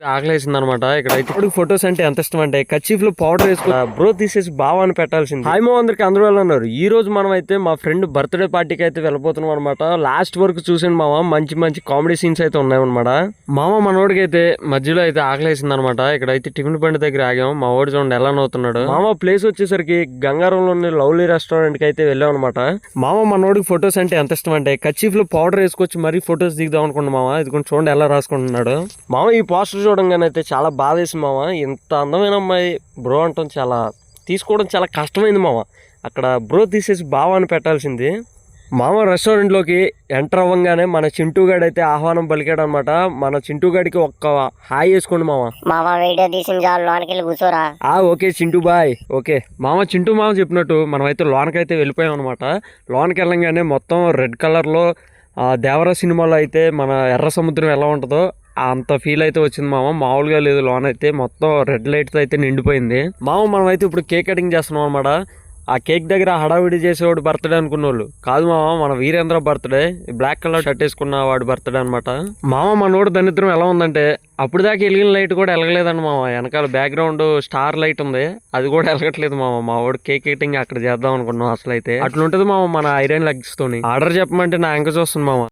ఆకలేసింది అనమాట ఇక్కడ ఇప్పుడు ఫొటోస్ అంటే ఎంత ఇష్టం అంటే కచీఫ్లో పౌడర్ వేసుకుని బ్రో తీసేసి అని పెట్టాల్సింది. హాయ్ మో అందరికి అందరూ వెళ్ళన్నారు ఈ రోజు మనం అయితే మా ఫ్రెండ్ బర్త్డే పార్టీకి అయితే వెళ్ళిపోతున్నాం అనమాట లాస్ట్ వరకు చూసాను మామ మంచి మంచి కామెడీ సీన్స్ అయితే ఉన్నాయన్నమాట. మామ మనోడికి అయితే మధ్యలో అయితే ఆకలేసింది అనమాట ఇక్కడ అయితే టిఫిన్ బండి దగ్గర ఆగాం. మా వాడు చూడండి ఎలా నవ్వుతున్నాడు. మామ ప్లేస్ వచ్చేసరికి గంగారంలోని లవ్లీ రెస్టారెంట్కి అయితే వెళ్ళాం అనమాట మామ మనోడికి ఫొటోస్ అంటే ఎంత ఇష్టం అంటే కచీఫ్లో పౌడర్ వేసుకొచ్చి మరీ ఫొటోస్ దిగుదాం అనుకున్నాం మామ. ఇది కొంచెం చూడండి ఎలా రాసుకుంటున్నాడు. మామ ఈ పోస్టర్ చూడంగానే అయితే చాలా బాధ వేసింది మామ. ఇంత అందమైన అమ్మాయి. బ్రో అంటాం చాలా తీసుకోవడం చాలా కష్టమైంది మామ. అక్కడ బ్రో తీసేసి బావ అని పెట్టాల్సింది. మామ రెస్టారెంట్లోకి ఎంటర్ అవ్వగానే మన చింటూగాడు అయితే ఆహ్వానం పలికాడు అనమాట మన చింటూగాడికి ఒక్క హాయ్ వేసుకోండి మామ. మామ వీడియో తీసిన చాలు కూర్చోరా. ఆ ఓకే చింటూ బాయ్. ఓకే. మామ చింటూ మామ చెప్పినట్టు మనం అయితే లోనకి అయితే వెళ్ళిపోయాం అనమాట లోనకి వెళ్ళంగానే మొత్తం రెడ్ కలర్లో దేవర సినిమాలో అయితే మన ఎర్ర సముద్రం ఎలా ఉంటుందో అంత ఫీల్ అయితే వచ్చింది మామ. మామూలుగా లేదు లోన్ అయితే మొత్తం రెడ్ లైట్స్ అయితే నిండిపోయింది. మామ మనం అయితే ఇప్పుడు కేక్ కటింగ్ చేస్తున్నాం అనమాట ఆ కేక్ దగ్గర హడావిడి చేసేవాడు బర్త్డే అనుకున్న వాళ్ళు కాదు మామ మన Veerendra birthday black colour shirt వేసుకున్న వాడు బర్త్డే అనమాట మామ మనోడు దరిద్రం ఎలా ఉందంటే అప్పుడు దాకా వెలిగిన లైట్ కూడా వెలగలేదండి మామ. వెనకాల బ్యాక్గ్రౌండ్ స్టార్ లైట్ ఉంది. అది కూడా వెలగట్లేదు మామ. మా వాడు కేక్ కటింగ్ అక్కడ చేద్దాం అనుకున్నాం అసలు అయితే అట్లుంటది మామ మన ఐరన్ లెగ్స్ తోని. ఆర్డర్ చెప్పమంటే నా ఇంకా చూస్తుంది మామ.